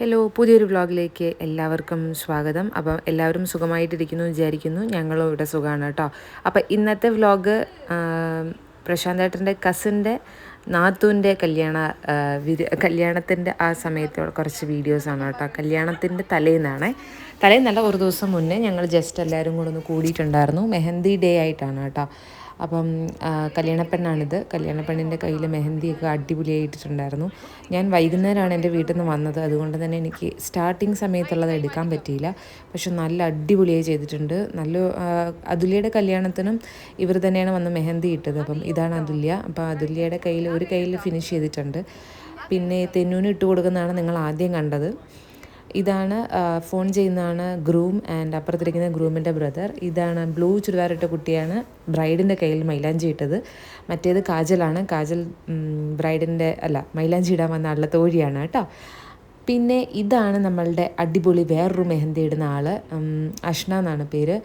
Hello പുതിയൊരു വ്ളോഗിലേക്ക് എല്ലാവർക്കും സ്വാഗതം. അപ്പം എല്ലാവരും സുഖമായിട്ടിരിക്കുന്നു വിചാരിക്കുന്നു. ഞങ്ങളും ഇവിടെ സുഖമാണ് കേട്ടോ. അപ്പം ഇന്നത്തെ വ്ളോഗ് പ്രശാന്തേട്ടന്റെ കസിന്റെ നാത്തൂന്റെ കല്യാണ വിരു കല്യാണത്തിന്റെ ആ സമയത്ത് കുറച്ച് വീഡിയോസാണ് കേട്ടോ. കല്യാണത്തിന്റെ തലേന്നാണ്. തലേന്നല്ല ഒരു ദിവസം മുന്നേ ഞങ്ങൾ ജസ്റ്റ് എല്ലാവരും കൂടെ ഒന്ന് കൂടിയിട്ടുണ്ടായിരുന്നു. മെഹന്തി ഡേ ആയിട്ടാണ് കേട്ടോ. അപ്പം കല്യാണപ്പെണ്ണാണിത്. കല്യാണപ്പെണ്ണിന്റെ കയ്യിൽ മെഹന്തിയൊക്കെ അടിപൊളിയായിട്ടുണ്ടായിരുന്നു ഞാൻ വൈകുന്നേരമാണ് എന്റെ വീട്ടിൽ നിന്ന് വന്നത്. അതുകൊണ്ട് തന്നെ എനിക്ക് സ്റ്റാർട്ടിങ് സമയത്തുള്ളത് എടുക്കാൻ പറ്റിയില്ല. പക്ഷെ നല്ല അടിപൊളിയായി ചെയ്തിട്ടുണ്ട്. നല്ല അതുല്യയുടെ കല്യാണത്തിനും ഇവർ തന്നെയാണ് വന്ന് മെഹന്തി ഇട്ടത്. അപ്പം ഇതാണ് അതുല്യ. അപ്പം അതുല്യയുടെ കയ്യിൽ ഒരു കയ്യിൽ ഫിനിഷ് ചെയ്തിട്ടുണ്ട്. പിന്നെ തെന്നൂന് ഇട്ട് കൊടുക്കുന്നതാണ് നിങ്ങൾ ആദ്യം കണ്ടത്. ഇതാണ് ഫോൺ ചെയ്യുന്നതാണ് ഗ്രൂം ആൻഡ് അപ്പുറത്തിരിക്കുന്ന ഗ്രൂമിന്റെ ബ്രദർ. ഇതാണ് ബ്ലൂ ചുരിദാറിട്ട കുട്ടിയാണ്. ബ്രൈഡിന്റെ കയ്യിൽ മൈലാഞ്ചി ഇട്ടത്. മറ്റേത് കാജലാണ്. കാജൽ ബ്രൈഡിന്റെ അല്ല മൈലാഞ്ചി ഇടാൻ വന്ന ആളുടെ തോഴിയാണ് കേട്ടോ. പിന്നെ ഇതാണ് നമ്മളുടെ അടിപൊളി വേറൊരു മെഹന്തി ഇടുന്ന ആൾ അഷ്ന എന്നാണ് പേര്.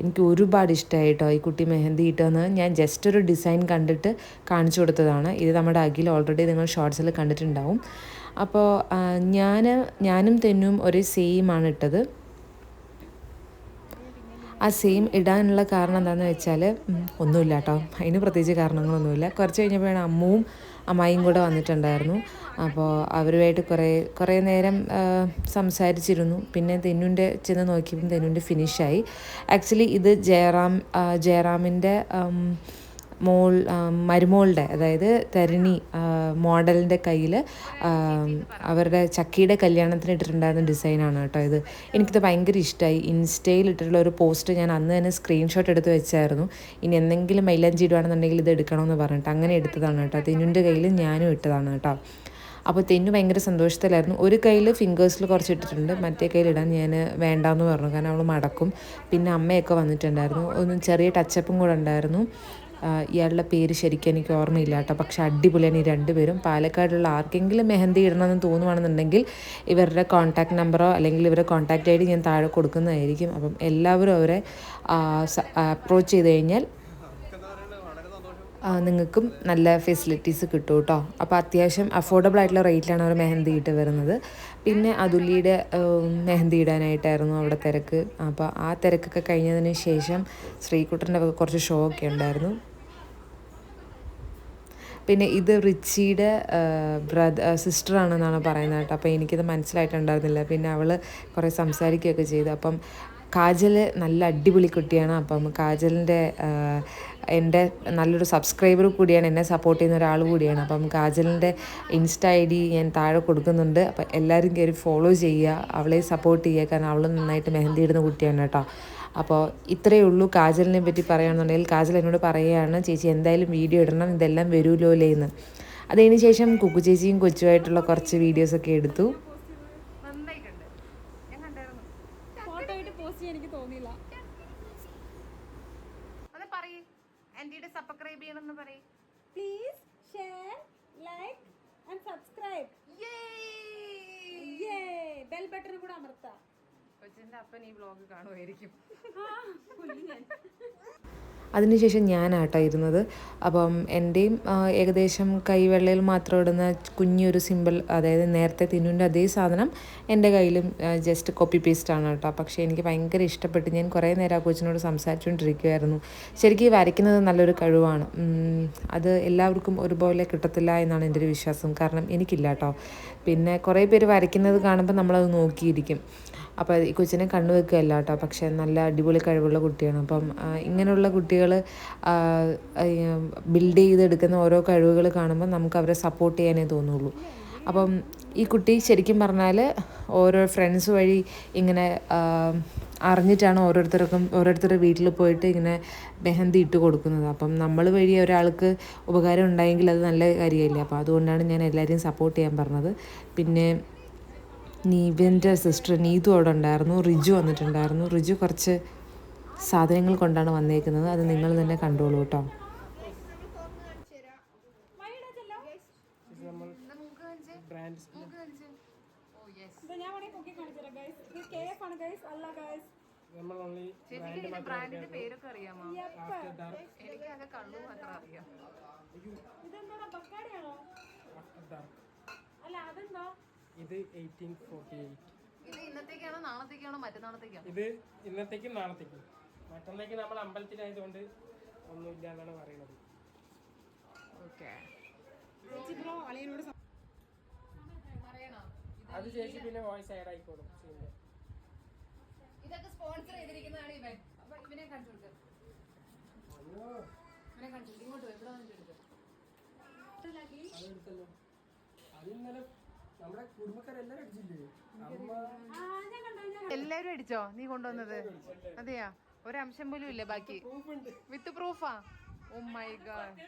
എനിക്ക് ഒരുപാട് ഇഷ്ടമായി കേട്ടോ ഈ കുട്ടി മെഹന്തി ഇട്ടെന്ന് ഞാൻ ജസ്റ്റ് ഒരു ഡിസൈൻ കണ്ടിട്ട് കാണിച്ചു കൊടുത്തതാണ്. ഇത് നമ്മുടെ അഖിൽ ഓൾറെഡി നിങ്ങൾ ഷോർട്സിൽ കണ്ടിട്ടുണ്ടാവും. അപ്പോൾ ഞാൻ ഞാനും തെന്നും ഒരേ സെയിമാണ് ഇട്ടത്. ആ സെയിം ഇടാനുള്ള കാരണം എന്താണെന്ന് വെച്ചാൽ ഒന്നുമില്ല കേട്ടോ അതിന് പ്രത്യേകിച്ച് കാരണങ്ങളൊന്നുമില്ല. കുറച്ച് കഴിഞ്ഞപ്പോഴാണ് അമ്മൂവും അമ്മായിയും കൂടെ വന്നിട്ടുണ്ടായിരുന്നു. അപ്പോൾ അവരുമായിട്ട് കുറേ കുറേ നേരം സംസാരിച്ചിരുന്നു. പിന്നെ തെന്നുന്റെ ചെന്ന് നോക്കിയപ്പം തെന്നുന്റെ ഫിനിഷായി ആക്ച്വലി ഇത് ജയറാം ജയറാമിന്റെ മോൾ മരുമോളുടെ അതായത് തരിണി മോഡലിന്റെ കയ്യിൽ അവരുടെ ചക്കിയുടെ കല്യാണത്തിന് ഇട്ടിട്ടുണ്ടായിരുന്ന ഡിസൈനാണ് കേട്ടോ ഇത്. എനിക്കിത് ഭയങ്കര ഇഷ്ടമായി ഇൻസ്റ്റയിൽ ഇട്ടിട്ടുള്ള ഒരു പോസ്റ്റ് ഞാൻ അന്ന് തന്നെ സ്ക്രീൻഷോട്ട് എടുത്ത് വെച്ചായിരുന്നു. ഇനി എന്തെങ്കിലും മൈലാഞ്ചി ഇടുവാണെന്നുണ്ടെങ്കിൽ ഇത് എടുക്കണമെന്ന് പറഞ്ഞിട്ട് അങ്ങനെ എടുത്തതാണ് കേട്ടോ. തെന്നുന്റെ കയ്യിൽ ഞാനും ഇട്ടതാണ് കേട്ടോ. അപ്പോൾ തെന്നു ഭയങ്കര സന്തോഷത്തിലായിരുന്നു. ഒരു കയ്യിൽ ഫിംഗേഴ്സിൽ കുറച്ച് ഇട്ടിട്ടുണ്ട്. മറ്റേ കയ്യിൽ ഇടാൻ ഞാൻ വേണ്ടാന്ന് പറഞ്ഞു. കാരണം അവൾ മടക്കും. പിന്നെ അമ്മയൊക്കെ വന്നിട്ടുണ്ടായിരുന്നു. ഒന്ന് ചെറിയ ടച്ചപ്പും കൂടെ ഉണ്ടായിരുന്നു. ഇയാളുടെ പേര് ശരിക്കും എനിക്ക് ഓർമ്മയില്ല കേട്ടോ. പക്ഷെ അടിപൊളിയാണ് ഈ രണ്ടുപേരും. പാലക്കാടുള്ള ആർക്കെങ്കിലും മെഹന്തി ഇടണമെന്ന് തോന്നുവാണെന്നുണ്ടെങ്കിൽ ഇവരുടെ കോൺടാക്ട് നമ്പറോ അല്ലെങ്കിൽ ഇവരുടെ കോൺടാക്റ്റ് ഐ ഡി ഞാൻ താഴെ കൊടുക്കുന്നതായിരിക്കും. അപ്പം എല്ലാവരും അവരെ അപ്രോച്ച് ചെയ്ത് കഴിഞ്ഞാൽ നിങ്ങൾക്കും നല്ല ഫെസിലിറ്റീസ് കിട്ടും കേട്ടോ. അപ്പോൾ അത്യാവശ്യം അഫോർഡബിൾ ആയിട്ടുള്ള റേറ്റിലാണ് അവർ മെഹന്തി ഇട്ട് വരുന്നത്. പിന്നെ അതുലിയുടെ മെഹന്തി ഇടാനായിട്ടായിരുന്നു അവിടെ തിരക്ക്. അപ്പോൾ ആ തിരക്കൊക്കെ കഴിഞ്ഞതിന് ശേഷം ശ്രീകുട്ടന്റെ കുറച്ച് ഷോ ഒക്കെ ഉണ്ടായിരുന്നു. പിന്നെ ഇത് റിച്ചിയുടെ ബ്രദർ സിസ്റ്ററാണെന്നാണ് പറയുന്നത് കേട്ടോ. അപ്പോൾ എനിക്കിത് മനസ്സിലായിട്ടുണ്ടായിരുന്നില്ല. പിന്നെ അവൾ കുറേ സംസാരിക്കുകയൊക്കെ ചെയ്തു. അപ്പം കാജൽ നല്ല അടിപൊളി കുട്ടിയാണ്. അപ്പം കാജലിന്റെ എന്റെ നല്ലൊരു സബ്സ്ക്രൈബർ കൂടിയാണ്. എന്നെ സപ്പോർട്ട് ചെയ്യുന്ന ഒരാൾ കൂടിയാണ്. അപ്പം കാജലിന്റെ ഇൻസ്റ്റ ഐ ഡി ഞാൻ താഴെ കൊടുക്കുന്നുണ്ട്. അപ്പം എല്ലാവരും കയറി ഫോളോ ചെയ്യുക. അവളെ സപ്പോർട്ട് ചെയ്യുക. കാരണം അവൾ നന്നായിട്ട് മെഹന്തി ഇടുന്ന കുട്ടിയാണ് കേട്ടോ. അപ്പോൾ ഇത്രയേ ഉള്ളൂ കാജലിനെ പറ്റി പറയുകയാണെന്നുണ്ടെങ്കിൽ കാജൽ എന്നോട് പറയുകയാണ് ചേച്ചി എന്തായാലും വീഡിയോ ഇടണം ഇതെല്ലാം വരുമല്ലോ എന്ന്. അതിന് ശേഷം കുക്കു ചേച്ചിയും കൊച്ചുമായിട്ടുള്ള കുറച്ച് വീഡിയോസൊക്കെ എടുത്തു. സബ്സ്ക്രൈബ് ചെയ്യണമെന്ന് പറയ്. Please share like and subscribe bell button കൂടെ അമർത്താം. കൊച്ചിന്റെ അപ്പൻ ഈ വ്ളോഗ് കാണുമായിരിക്കും. അതിനുശേഷം ഞാനാട്ടോ ഇരുന്നത്. അപ്പം എന്റെയും ഏകദേശം കൈവെള്ളയിൽ മാത്രം ഇടുന്ന കുഞ്ഞൊരു സിമ്പിൾ അതായത് നേരത്തെ തിന്നുന്റെ അതേ സാധനം എന്റെ കയ്യിലും ജസ്റ്റ് കോപ്പി പേസ്റ്റാണ് കേട്ടോ. പക്ഷേ എനിക്ക് ഭയങ്കര ഇഷ്ടപ്പെട്ട് ഞാൻ കുറേ നേരം ആ കൊച്ചിനോട് സംസാരിച്ചുകൊണ്ടിരിക്കുമായിരുന്നു ശരിക്കും വരയ്ക്കുന്നത് നല്ലൊരു കഴിവാണ്. അത് എല്ലാവർക്കും ഒരുപോലെ കിട്ടത്തില്ല എന്നാണ് എന്റെ ഒരു വിശ്വാസം. കാരണം എനിക്കില്ല കേട്ടോ. പിന്നെ കുറേ പേര് വരയ്ക്കുന്നത് കാണുമ്പോൾ നമ്മളത് നോക്കിയിരിക്കും. അപ്പോൾ ഈ കൊച്ചിനെ കണ്ണു വെക്കുകയല്ല കേട്ടോ. പക്ഷേ നല്ല അടിപൊളി കഴിവുള്ള കുട്ടിയാണ്. അപ്പം ഇങ്ങനെയുള്ള കുട്ടികൾ ബിൽഡ് ചെയ്തെടുക്കുന്ന ഓരോ കഴിവുകൾ കാണുമ്പോൾ നമുക്ക് അവരെ സപ്പോർട്ട് ചെയ്യാനേ തോന്നുള്ളൂ. അപ്പം ഈ കുട്ടി ശരിക്കും പറഞ്ഞാൽ ഓരോ ഫ്രണ്ട്സ് വഴി ഇങ്ങനെ അറിഞ്ഞിട്ടാണ് ഓരോരുത്തർക്കും ഓരോരുത്തരുടെ വീട്ടിൽ പോയിട്ട് ഇങ്ങനെ മെഹന്തി ഇട്ട് കൊടുക്കുന്നത്. അപ്പം നമ്മൾ വഴി ഒരാൾക്ക് ഉപകാരം ഉണ്ടായെങ്കിൽ അത് നല്ല കാര്യമല്ലേ അപ്പോൾ അതുകൊണ്ടാണ് ഞാൻ എല്ലാവരെയും സപ്പോർട്ട് ചെയ്യാൻ പറഞ്ഞത്. പിന്നെ നീവിന്റെ സിസ്റ്റർ നീതു അവിടെ ഉണ്ടായിരുന്നു. റിജു വന്നിട്ടുണ്ടായിരുന്നു. റിജു കുറച്ച് സാധനങ്ങൾ കൊണ്ടാണ് വന്നേക്കുന്നത്. അത് നിങ്ങൾ തന്നെ കണ്ടോളൂ കേട്ടോ. ബ്രാൻഡിന്റെ പേരൊക്കെ അറിയാമോ. എനിക്ക് കള്ളു മാത്രം അറിയാം ഇതെന്താ ബക്കാടിയാണോ ഇത് എയ്റ്റീൻ ഫോർട്ടി എയ്റ്റ് ഇത് ഇന്നത്തേക്കാണോ നാളത്തേക്കാണോ മറ്റന്നാളത്തേക്കാണോ ഇത് ഇന്നത്തേക്കും നാളത്തേക്കും. മറ്റന്നേക്ക് നമ്മൾ അമ്പലത്തിലായതുകൊണ്ട് ഒന്നുമില്ല എന്നാണ് പറയുന്നത്. ഓക്കെ. അത് ചേച്ചി പിന്നെ വോയിസ് ആഡ് ആയിക്കോളും. ഇതൊക്കെ സ്പോൺസർ ചെയ്തിരിക്കുന്നതാണ് ഇവൻ. അപ്പൊ ഇവനെ കാണിച്ചു കൊടുക്കുക അയ്യോ, ഇവനെ കാണിച്ചു ഇങ്ങോട്ട് വാ, ഇവിടെ വന്നിട്ട് എടുക്ക്. അത് ഇന്നലെ നമ്മുടെ കുടുംബക്കാരെല്ലാരും അടിച്ചില്ലേ? എല്ലാരും അടിച്ചോ? നീ കൊണ്ടുവന്നത്. അതെയാ? ഒരംശം പോലും ഇല്ല ബാക്കി. വിത്ത് പ്രൂഫാ ഓ മൈ ഗാഡ്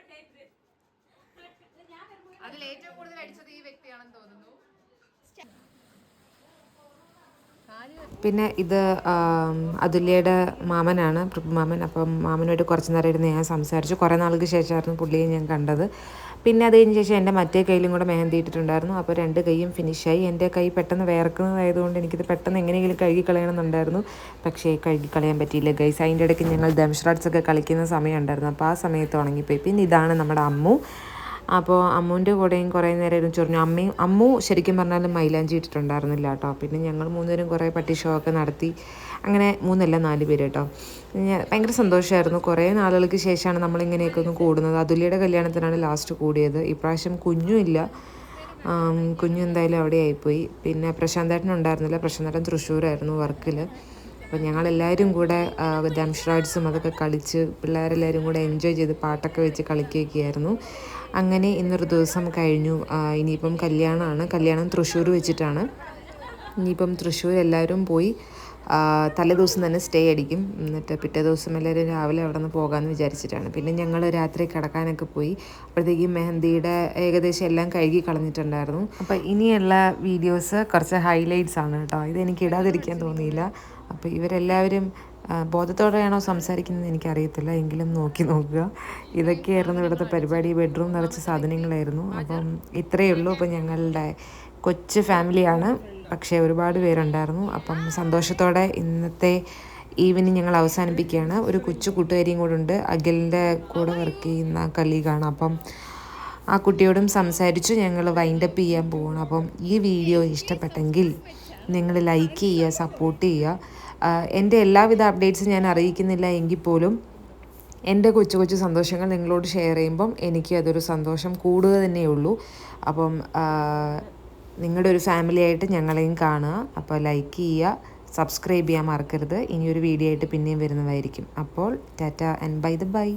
അതിൽ ഏറ്റവും കൂടുതൽ അടിച്ചത് ഈ വ്യക്തിയാണെന്ന് തോന്നുന്നു. പിന്നെ ഇത് അതുല്യയുടെ മാമനാണ് മാമൻ. അപ്പം മാമനുമായിട്ട് കുറച്ച് നേരം ഇരുന്ന് ഞാൻ സംസാരിച്ചു. കുറേ നാൾക്ക് ശേഷമായിരുന്നു പുള്ളിയെ ഞാൻ കണ്ടത്. പിന്നെ അത് കഴിഞ്ഞ ശേഷം എന്റെ മറ്റേ കയ്യിലും കൂടെ മെഹന്തി ഇട്ടിട്ടുണ്ടായിരുന്നു. അപ്പോൾ രണ്ട് കൈയും ഫിനിഷായി എന്റെ കൈ പെട്ടെന്ന് വേർക്കുന്നതായതുകൊണ്ട് എനിക്കിത് പെട്ടെന്ന് എങ്ങനെയെങ്കിലും കഴുകി കളയണമെന്നുണ്ടായിരുന്നു പക്ഷേ കഴുകിക്കളയാൻ പറ്റിയില്ല ഗൈസ് അതിന്റെ ഇടയ്ക്ക് ഞങ്ങൾ ദംഷ്രാട്സ് ഒക്കെ കളിക്കുന്ന സമയം ഉണ്ടായിരുന്നു. അപ്പോൾ ആ സമയത്ത് ഉണങ്ങിപ്പോയി. പിന്നെ ഇതാണ് നമ്മുടെ അമ്മു. അപ്പോൾ അമ്മുവിന്റെ കൂടെയും കുറേ നേരം ചൊറിഞ്ഞു. അമ്മയും അമ്മു ശരിക്കും പറഞ്ഞാൽ മൈലാഞ്ചി ഇട്ടിട്ടുണ്ടായിരുന്നില്ല കേട്ടോ. പിന്നെ ഞങ്ങൾ മൂന്നുപേരും കുറേ പട്ടി ഷോ ഒക്കെ നടത്തി. അങ്ങനെ മൂന്നല്ല നാല് പേര് കേട്ടോ. ഭയങ്കര സന്തോഷമായിരുന്നു കുറേ നാളുകൾക്ക് ശേഷമാണ് നമ്മളിങ്ങനെയൊക്കെ ഒന്ന് കൂടുന്നത്. അതുല്യയുടെ കല്യാണത്തിനാണ് ലാസ്റ്റ് കൂടിയത്. ഇപ്രാവശ്യം കുഞ്ഞുമില്ല കുഞ്ഞു എന്തായാലും അവിടെ ആയിപ്പോയി. പിന്നെ പ്രശാന്തേട്ടൻ ഉണ്ടായിരുന്നില്ല. പ്രശാന്തേട്ടൻ തൃശ്ശൂരായിരുന്നു വർക്കിൽ അപ്പോൾ ഞങ്ങളെല്ലാവരും കൂടെ ഡംഷ്റാഡ്സും അതൊക്കെ കളിച്ച് പിള്ളേരെല്ലാവരും കൂടെ എൻജോയ് ചെയ്ത് പാട്ടൊക്കെ വെച്ച് കളിക്കുകയൊക്കെയായിരുന്നു. അങ്ങനെ ഇന്നൊരു ദിവസം കഴിഞ്ഞു. ഇനിയിപ്പം കല്യാണമാണ്. കല്യാണം തൃശ്ശൂർ വെച്ചിട്ടാണ്. ഇനിയിപ്പം തൃശ്ശൂർ എല്ലാവരും പോയി തലേദിവസം തന്നെ സ്റ്റേ അടിക്കും. എന്നിട്ട് പിറ്റേ ദിവസം എല്ലാവരും രാവിലെ അവിടെ നിന്ന് പോകാമെന്ന് വിചാരിച്ചിട്ടാണ്. പിന്നെ ഞങ്ങൾ രാത്രി കിടക്കാനൊക്കെ പോയി. അപ്പോഴത്തേക്കും മെഹന്തിയുടെ ഏകദേശം എല്ലാം കഴുകി കളഞ്ഞിട്ടുണ്ടായിരുന്നു. അപ്പോൾ ഇനിയുള്ള വീഡിയോസ് കുറച്ച് ഹൈലൈറ്റ്സ് ആണ് കേട്ടോ. ഇതെനിക്ക് ഇടാതിരിക്കാൻ തോന്നിയില്ല. അപ്പോൾ ഇവരെല്ലാവരും ബോധത്തോടെയാണോ സംസാരിക്കുന്നത് എനിക്കറിയത്തില്ല. എങ്കിലും നോക്കി നോക്കുക. ഇതൊക്കെയായിരുന്നു ഇവിടുത്തെ പരിപാടി. ബെഡ്റൂം നിറച്ച സാധനങ്ങളായിരുന്നു. അപ്പം ഇത്രയേ ഉള്ളൂ. അപ്പം ഞങ്ങളുടെ കൊച്ചു ഫാമിലിയാണ് പക്ഷേ ഒരുപാട് പേരുണ്ടായിരുന്നു. അപ്പം സന്തോഷത്തോടെ ഇന്നത്തെ ഈവനിങ് ഞങ്ങൾ അവസാനിപ്പിക്കുകയാണ്. ഒരു കൊച്ചു കൂട്ടുകാരിയും കൂടെ ഉണ്ട്. അഖിലിന്റെ കൂടെ വർക്ക് ചെയ്യുന്ന കലീഗാണ്. അപ്പം ആ കുട്ടിയോടും സംസാരിച്ചു ഞങ്ങൾ വൈൻഡപ്പ് ചെയ്യാൻ പോവാണ്. അപ്പം ഈ വീഡിയോ ഇഷ്ടപ്പെട്ടെങ്കിൽ നിങ്ങൾ ലൈക്ക് ചെയ്യുക സപ്പോർട്ട് ചെയ്യുക. എന്റെ എല്ലാവിധ അപ്ഡേറ്റ്സും ഞാൻ അറിയിക്കുന്നില്ല എങ്കിൽ പോലും എന്റെ കൊച്ചു കൊച്ചു സന്തോഷങ്ങൾ നിങ്ങളോട് ഷെയർ ചെയ്യുമ്പം എനിക്ക് അതൊരു സന്തോഷം കൂടുക തന്നെയുള്ളൂ അപ്പം നിങ്ങളുടെ ഒരു ഫാമിലി ആയിട്ട് ഞങ്ങളെയും കാണുക. അപ്പോൾ ലൈക്ക് ചെയ്യുക സബ്സ്ക്രൈബ് ചെയ്യാൻ മറക്കരുത്. ഇനിയൊരു വീഡിയോ ആയിട്ട് പിന്നെയും വരുന്നതായിരിക്കും. അപ്പോൾ tata and bye the bye